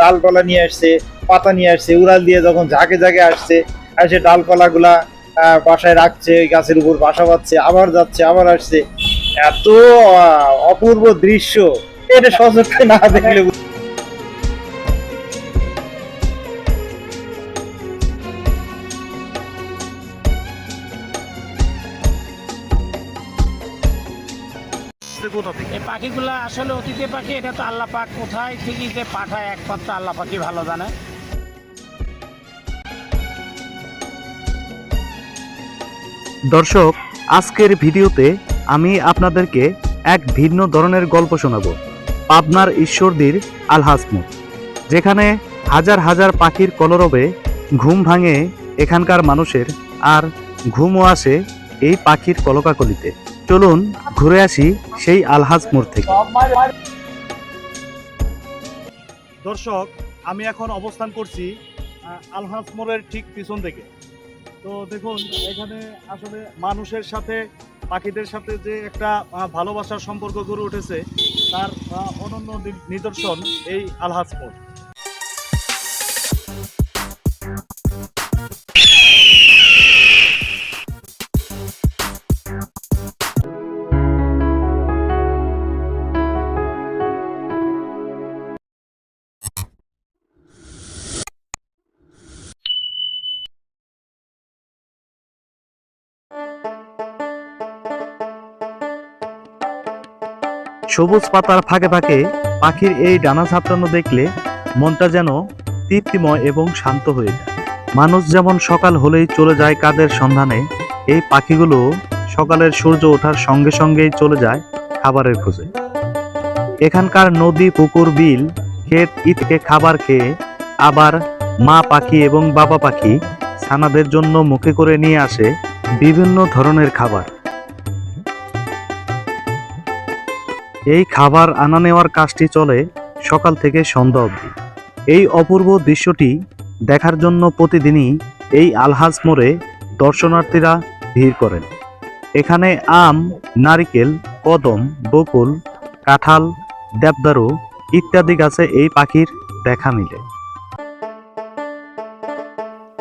ডালপালা নিয়ে আসছে, পাতা নিয়ে আসছে, উড়াল দিয়ে যখন ঝাঁকে ঝাঁকে আসছে, আর সে ডালপালাগুলা বাসায় রাখছে ওই গাছের উপর বাসা পাচ্ছে আবার যাচ্ছে, আবার আসছে। এত অপূর্ব দৃশ্য। এটা সচক্ষে না দেখলে কোথা থেকে এই পাখিগুলো আসলে অতিথি পাখি এটা তো আল্লাহ পাক কোথায় থেকে যে পাঠায় একমাত্র আল্লাহ পাখি ভালো জানে। দর্শক আজকের ভিডিওতে আমি আপনাদেরকে এক ভিন্ন ধরনের গল্প শোনাবো। পাবনার ঈশ্বরদীর আলহাসমুদ যেখানে হাজার হাজার পাখির কলরবে ঘুম ভাঙে এখানকার মানুষের আর ঘুমও আসে এই পাখির কলকাকলিতে। চলুন ঘুরে আসি সেই আলহাজ মোড় থেকে। দর্শক, আমি এখন অবস্থান করছি আলহাজ মোড়ের ঠিক পিছন থেকে তো দেখুন, এখানে আসলে মানুষের সাথে, পাখিদের সাথে যে একটা ভালোবাসার সম্পর্ক গড়ে উঠেছে, তার অনন্য নিদর্শন এই আলহাজ মোড়। সবুজ পাতার ফাঁকে ফাঁকে পাখির এই ডানা ঝাপটানো দেখলে মনটা যেন তৃপ্তিময় এবং শান্ত হয়ে যায়। মানুষ যেমন সকাল হলেই চলে যায় কাদের সন্ধানে, এই পাখিগুলো সকালের সূর্য ওঠার সঙ্গে সঙ্গেই চলে যায় খাবারের খোঁজে। এখানকার নদী, পুকুর, বিল, ক্ষেত ইটকে খাবার খেয়ে আবার মা পাখি এবং বাবা পাখি ছানাদের জন্য মুখে করে নিয়ে আসে বিভিন্ন ধরনের খাবার। এই খাবার আনা নেওয়ার কাজটি চলে সকাল থেকে সন্ধ্যা অবধি। এই অপূর্ব দৃশ্যটি দেখার জন্য প্রতিদিনই এই আলহাজ মোড়ে দর্শনার্থীরা ভিড় করেন। এখানে আম, নারিকেল, কদম, বকুল, কাঁঠাল, দেবদারু ইত্যাদি গাছে এই পাখির দেখা মিলে।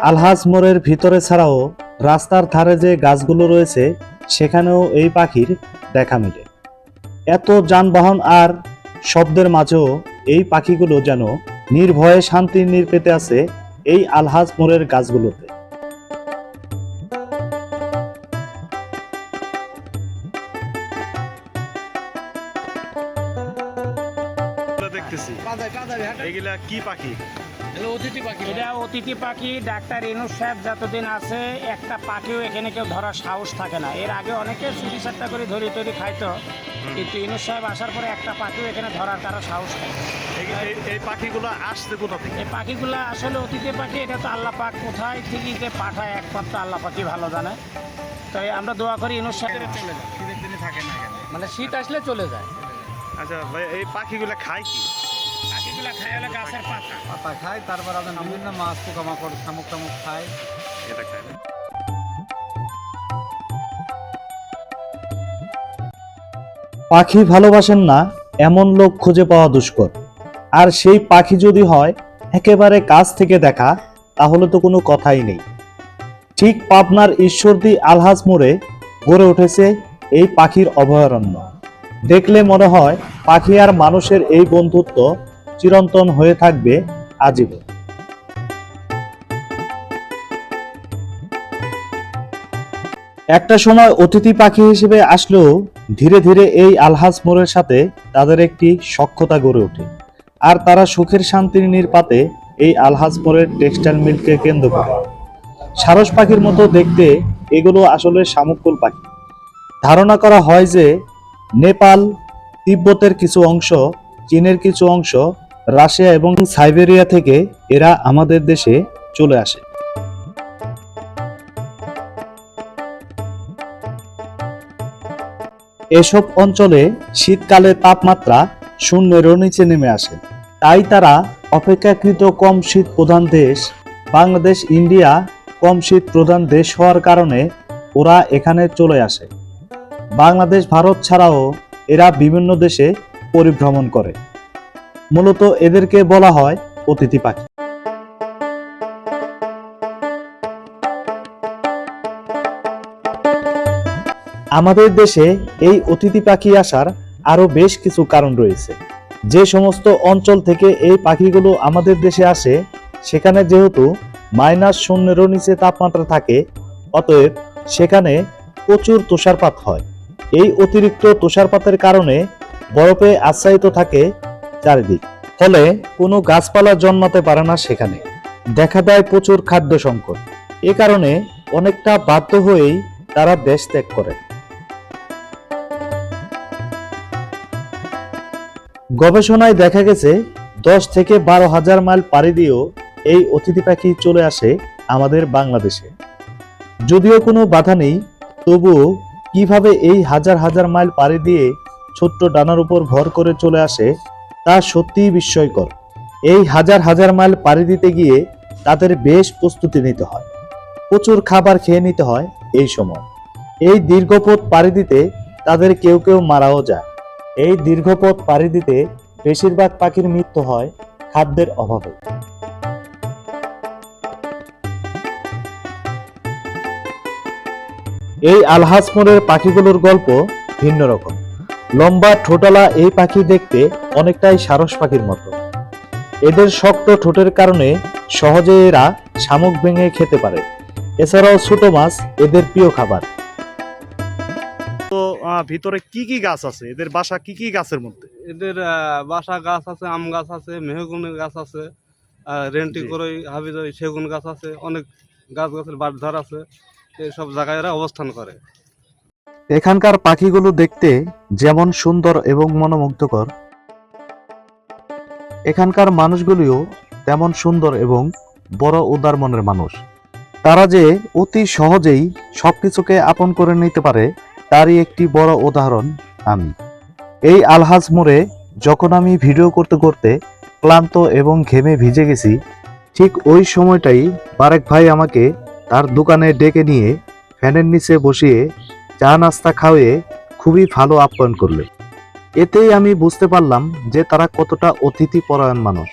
আলহাজ মোড়ের ভিতরে ছাড়াও রাস্তার ধারে যে গাছগুলো রয়েছে, সেখানেও এই পাখির দেখা মিলে। এত যানবাহন আর শব্দের মাঝেও এই পাখিগুলো যেন নির্ভয়ে শান্তি নীর পেতে আছে এই আলহাজ মোড়ের গাছগুলোতে। দেখতেছি। এগুলা কি পাখি? এটা অতিথি পাখি ডাক্তার ইনুস সাহেব যতদিন আছে একটা পাখিও এখানে কেউ ধরার সাহস থাকে না। এর আগে অনেকে চুরি সাতটা করে ধরি তৈরি খাইতো। কিন্তু ইনুস সাহেব আসার পরে একটা পাখিও এখানে ধরার কারও সাহস নেই এই- পাখিগুলো আসছে কোথা থেকে? এই পাখিগুলো আসলে অতিথি পাখি এটা তো আল্লাহ পাক কোথায় থেকে যে পাঠায় একমাত্র আল্লাহ পাখি ভালো জানে। তাই আমরা দোয়া করি ইনুস সাহেব। চলে যায় থাকে মানে শীত আসলে চলে যায়। আচ্ছা এই পাখিগুলো খায় কি? পাখিগুলো খায় হলে গাছের পাতা। পাতা খায় তারপর আপনার বিভিন্ন মাছ পোকামাকড় শামুক টামুক খায়। এটা খায় না। পাখি ভালোবাসেন না এমন লোক খুঁজে পাওয়া দুষ্কর। আর সেই পাখি যদি হয় একেবারে কাছ থেকে দেখা তাহলে তো কোনো কথাই নেই। ঠিক পাবনার ঈশ্বরদী আলহাজ মোড়ে গড়ে উঠেছে এই পাখির অভয়ারণ্য। দেখলে মনে হয় পাখি আর মানুষের এই বন্ধুত্ব চিরন্তন হয়ে থাকবে আজীবন। একটা সময় অতিথি পাখি হিসেবে আসলেও ধীরে ধীরে এই আলহাজ মোড়ের সাথে তাদের একটি সখ্যতা গড়ে ওঠে। আর তারা সুখের শান্তির নির্পাতে এই আলহাজ মোড়ের টেক্সটাইল মিলকে কেন্দ্র করে। সারস পাখির মতো দেখতে এগুলো আসলে শামুকুল পাখি। ধারণা করা হয় যে নেপাল, তিব্বতের কিছু অংশ, চীনের কিছু অংশ রাশিয়া এবং সাইবেরিয়া থেকে এরা আমাদের দেশে চলে আসে। এসব অঞ্চলে শীতকালে তাপমাত্রা শূন্যেরও নিচে নেমে আসে। তাই তারা অপেক্ষাকৃত কম শীত প্রধান দেশ। বাংলাদেশ, ইন্ডিয়া কম শীত প্রধান দেশ হওয়ার কারণে ওরা এখানে চলে আসে। বাংলাদেশ, ভারত ছাড়াও এরা বিভিন্ন দেশে পরিভ্রমণ করে। মূলত এদেরকে বলা হয় অতিথি পাখি। আমাদের দেশে এই অতিথি পাখি আসার আরও বেশ কিছু কারণ রয়েছে। যে সমস্ত অঞ্চল থেকে এই পাখিগুলো আমাদের দেশে আসে, সেখানে যেহেতু মাইনাস শূন্যেরও নিচে তাপমাত্রা থাকে, অতএব সেখানে প্রচুর তুষারপাত হয়। এই অতিরিক্ত তুষারপাতের কারণে বরফে আচ্ছাদিত থাকে চারিদিক। ফলে কোনো গাছপালা জন্মাতে পারে না সেখানে। দেখা দেয় প্রচুর খাদ্য সংকট। এ কারণে অনেকটা বাধ্য হয়েই তারা দেশ ত্যাগ করে। গবেষণায় দেখা গেছে, দশ থেকে বারো হাজার মাইল পাড়ি দিয়েও এই অতিথি পাখি চলে আসে আমাদের বাংলাদেশে। যদিও কোনো বাধা নেই, তবুও কীভাবে এই হাজার হাজার মাইল পাড়ি দিয়ে ছোট্ট ডানার উপর ভর করে চলে আসে তা সত্যিই বিস্ময়কর। এই হাজার হাজার মাইল পাড়ি দিতে গিয়ে তাদের বেশ প্রস্তুতি নিতে হয়। প্রচুর খাবার খেয়ে নিতে হয় এই সময়। এই দীর্ঘ পথ পাড়ি দিতে তাদের কেউ কেউ মারাও যায়। এই দীর্ঘ পথ পাড়ি দিতে বেশিরভাগ পাখির মৃত্যু হয় খাদ্যের অভাবে। এই আলহাসমোরের পাখিগুলোর গল্প ভিন্ন রকম। লম্বা ঠোঁটালা এই পাখি দেখতে অনেকটাই সারস পাখির মতো। এদের শক্ত ঠোঁটের কারণে সহজে এরা শামুক ভেঙে খেতে পারে। এছাড়াও ছোট মাছ এদের প্রিয় খাবার। তো আহ, ভিতরে কি কি গাছ আছে? এদের বাসা কি কি গাছের মধ্যে? এদের বাসা গাছ আছে আম গাছ আছে মেহগুনের গাছ আছে রেন্টি। করে হাবিজাবি সেগুন গাছ আছে অনেক গাছ গাছের বাড়ধার আছে। এসব জায়গায় এরা অবস্থান করে। এখানকার পাখিগুলো দেখতে যেমন সুন্দর এবং মনোমুগ্ধকর। এখানকার মানুষগুলিও তেমন সুন্দর এবং বড় উদার মনের মানুষ। তারা যে অতি সহজেই সবকিছুকে আপন করে নিতে পারে, তারই একটি বড় উদাহরণ আমি। এই আলহাজ মোড়ে যখন আমি ভিডিও করতে করতে ক্লান্ত এবং ঘেমে ভিজে গেছি, ঠিক ওই সময়টাই বারেক ভাই আমাকে তার দোকানে ডেকে নিয়ে ফ্যানের নিচে বসিয়ে চা নাস্তা খাওয়িয়ে খুবই ভালো আপ্যায়ন করলে। এতেই আমি বুঝতে পারলাম যে তারা কতটা অতিথি পরায়ণ মানুষ।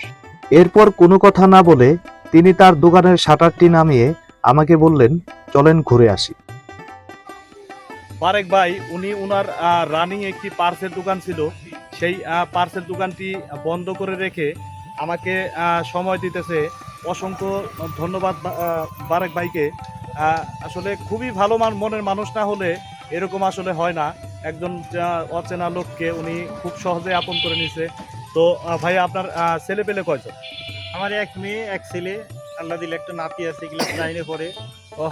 এরপর কোনো কথা না বলে তিনি তার দোকানের শাটারটি নামিয়ে আমাকে বললেন, চলেন ঘুরে আসি। বারেক ভাই, উনি উনার রানিং একটি পার্সেল দোকান ছিল। সেই পার্সেল দোকানটি বন্ধ করে রেখে আমাকে সময় দিতেছে। অসংখ্য ধন্যবাদ বারেক ভাইকে। আসলে খুবই ভালো মনের মানুষ না হলে এরকম আসলে হয় না। একজন অচেনা লোককে উনি খুব সহজে আপন করে নিছে। তো ভাই আপনার ছেলে পেলে কয়জন? আমার এক মেয়ে এক ছেলে। আল্লাহ দিলে একটা নাতি আছে ক্লাস নাইনে পড়ে।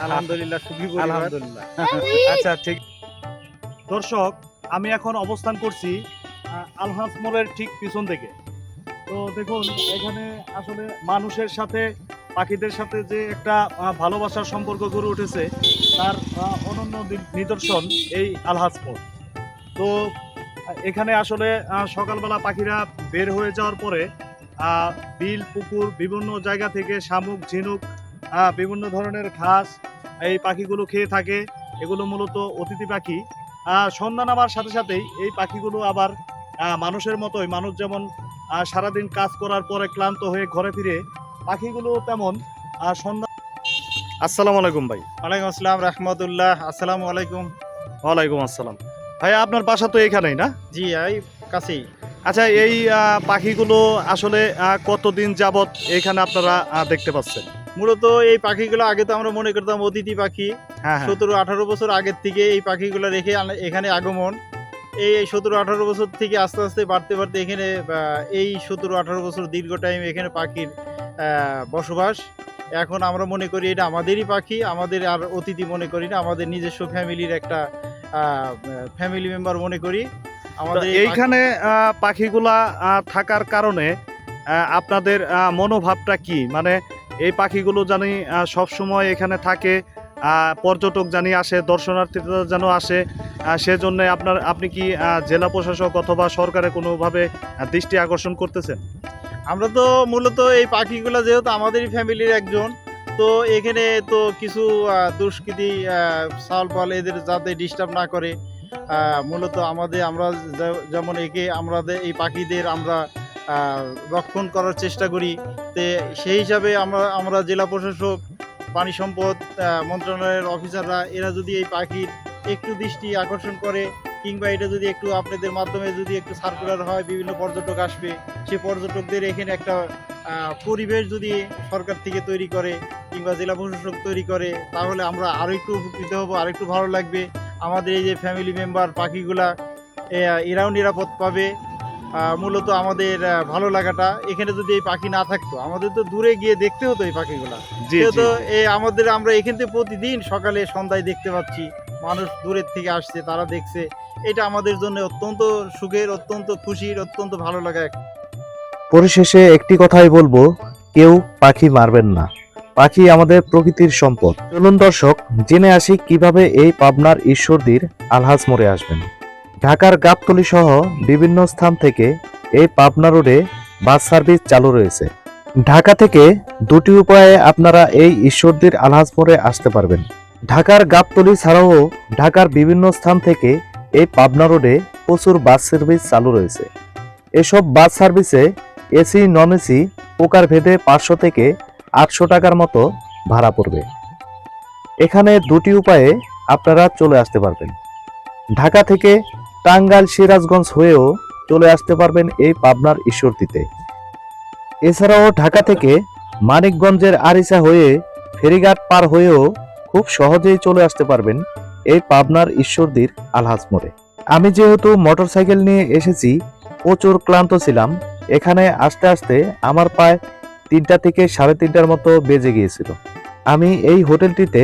আলহামদুলিল্লাহ সুখী আলহামদুলিল্লাহ। আচ্ছা ঠিক। দর্শক আমি এখন অবস্থান করছি আলহাজ মোড়ের ঠিক পিছন থেকে। তো দেখুন এখানে আসলে মানুষের সাথে পাখিদের সাথে যে একটা ভালোবাসার সম্পর্ক গড়ে উঠেছে, তার অনন্য নিদর্শন এই আলহাজপুর তো, এখানে আসলে সকালবেলা পাখিরা বের হয়ে যাওয়ার পরে বিল, পুকুর, বিভিন্ন জায়গা থেকে শামুক, ঝিনুক বিভিন্ন ধরনের ঘাস, এই পাখিগুলো খেয়ে থাকে। এগুলো মূলত অতিথি পাখি। সন্ধ্যা নামার সাথে সাথেই এই পাখিগুলো আবার মানুষের মতোই, মানুষ যেমন সারাদিন কাজ করার পরে ক্লান্ত হয়ে ঘরে ফিরে পাখিগুলো তেমন আহ, সন্ধ্যা আসসালামু আলাইকুম ভাই। ওয়ালাইকুম আসসালাম রহমতুল্লাহ আসসালামু আলাইকুম। ওয়ালাইকুম আসসালাম। ভাই আপনার বাসা তো এখানেই না? জি এই কাছেই। আচ্ছা এই পাখিগুলো আসলে কতদিন যাবত এখানে আপনারা দেখতে পাচ্ছেন? মূলত এই পাখিগুলো আগে তো আমরা মনে করতাম অতিথি পাখি। হ্যাঁ হ্যাঁ। সতেরো আঠারো বছর আগের থেকে এই পাখিগুলো রেখে এখানে আগমন। এই সতেরো আঠারো বছর থেকে আস্তে আস্তে বাড়তে বাড়তে এখানে এই সতেরো আঠারো বছর দীর্ঘ টাইম এখানে পাখির বসবাস। এখন আমরা মনে করি এটা আমাদেরই পাখি, আমাদের আর অতিথি মনে করি না, আমাদের নিজস্ব ফ্যামিলির একটা ফ্যামিলি মেম্বার মনে করি। আমাদের এইখানে পাখিগুলা থাকার কারণে আপনাদের মনোভাবটা কি? মানে এই পাখিগুলো জানি সব সময় এখানে থাকে পর্যটক জানি আসে, দর্শনার্থীরা যেন আসে সেজন্য আপনার, আপনি কি জেলা প্রশাসক অথবা সরকারে কোনোভাবে দৃষ্টি আকর্ষণ করতেছেন? আমরা তো মূলত এই পাখিগুলো যেহেতু আমাদেরই ফ্যামিলির একজন, তো এখানে তো কিছু দুষ্কৃতি সাল পাল এদের যাতে ডিস্টার্ব না করে মূলত আমাদের, আমরা যেমন একে আমাদের, এই পাখিদের আমরা রক্ষণ করার চেষ্টা করি। তে সেই হিসাবে আমরা আমরা জেলা প্রশাসক, পানি সম্পদ মন্ত্রণালয়ের অফিসাররা এরা যদি এই পাখির একটু দৃষ্টি আকর্ষণ করে কিংবা এটা যদি একটু আপনাদের মাধ্যমে যদি একটু সার্কুলার হয় বিভিন্ন পর্যটক আসবে সে পর্যটকদের এখানে একটা পরিবেশ যদি সরকার থেকে তৈরি করে কিংবা জেলা প্রশাসক তৈরি করে তাহলে আমরা আরও একটু উপকৃত হব আর একটু ভালো লাগবে। আমাদের এই যে ফ্যামিলি মেম্বার পাখিগুলা এরাও নিরাপদ পাবে। মূলত আমাদের ভালো লাগাটা এখানে যদি এই পাখি না থাকতো আমাদের তো দূরে গিয়ে দেখতে হতো এই পাখিগুলা। যেহেতু আমাদের আমরা এখান থেকে প্রতিদিন সকালে সন্ধ্যায় দেখতে পাচ্ছি। মানুষ দূরের থেকে আসছে, তারা দেখছে। এটা আমাদের জন্য অত্যন্ত সুখের, অত্যন্ত খুশির, অত্যন্ত ভালো লাগা পরিশেষে একটি কথাই বলব, কেউ পাখি মারবেন না। পাখি আমাদের প্রকৃতির সম্পদ। চলুন দর্শক, জেনে আসি কীভাবে এই পাবনার ঈশ্বরদীর আলহাজ মোড়ে আসবেন। ঢাকার গাবতলি সহ বিভিন্ন স্থান থেকে এই পাবনা রোডে বাস সার্ভিস চালু রয়েছে। ঢাকা থেকে দুটি উপায়ে আপনারা এই ঈশ্বরদীর আলহাজ মোড়ে আসতে পারবেন। ঢাকার গাবতলি ছাড়াও ঢাকার বিভিন্ন স্থান থেকে এই পাবনা রোডে প্রচুর বাস সার্ভিস চালু রয়েছে। এসব বাস সার্ভিসে এসি নন এসি প্রকার ভেদে পাঁচশো থেকে আটশো টাকার মতো ভাড়া পড়বে। এখানে দুটি উপায়ে আপনারা চলে আসতে পারবেন। ঢাকা থেকে টাঙ্গাইল সিরাজগঞ্জ হয়েও চলে আসতে পারবেন এই পাবনার ঈশ্বরদীতে। এছাড়াও ঢাকা থেকে মানিকগঞ্জের আরিসা হয়ে ফেরিঘাট পার হয়েও খুব সহজেই চলে আসতে পারবেন এই পাবনার ঈশ্বরদীর আলহাজ মোড়ে। আমি যেহেতু মোটরসাইকেল নিয়ে এসেছি, প্রচুর ক্লান্ত ছিলাম। এখানে আসতে আসতে আমার প্রায় তিনটা থেকে সাড়ে তিনটার মতো বেজে গিয়েছিল। আমি এই হোটেলটিতে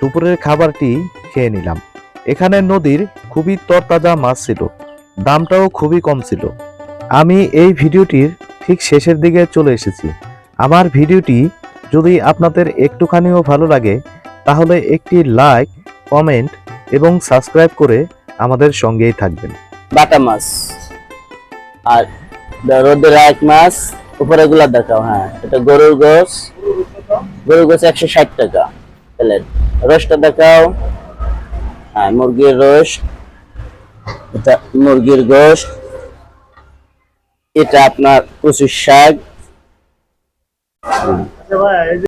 দুপুরের খাবারটি খেয়ে নিলাম। এখানে নদীর খুবই তরতাজা মাছ ছিল। দামটাও খুবই কম ছিল। আমি এই ভিডিওটির ঠিক শেষের দিকে চলে এসেছি। আমার ভিডিওটি যদি আপনাদের একটুখানিও ভালো লাগে তাহলে একটি লাইক কমেন্ট এবং সাবস্ক্রাইব করে আমাদের সঙ্গেই থাকবেন। বাটা মাছ। আর রোদের এক মাছ, উপরে গুলা দেখাও হ্যাঁ এটা গরুর গোস গরুর গোস একশো ষাট টাকা। রোস্টটা দেখাও। হ্যাঁ মুরগির রোস্ট। এটা মুরগির গোস্ট এটা আপনার কচুর শাক।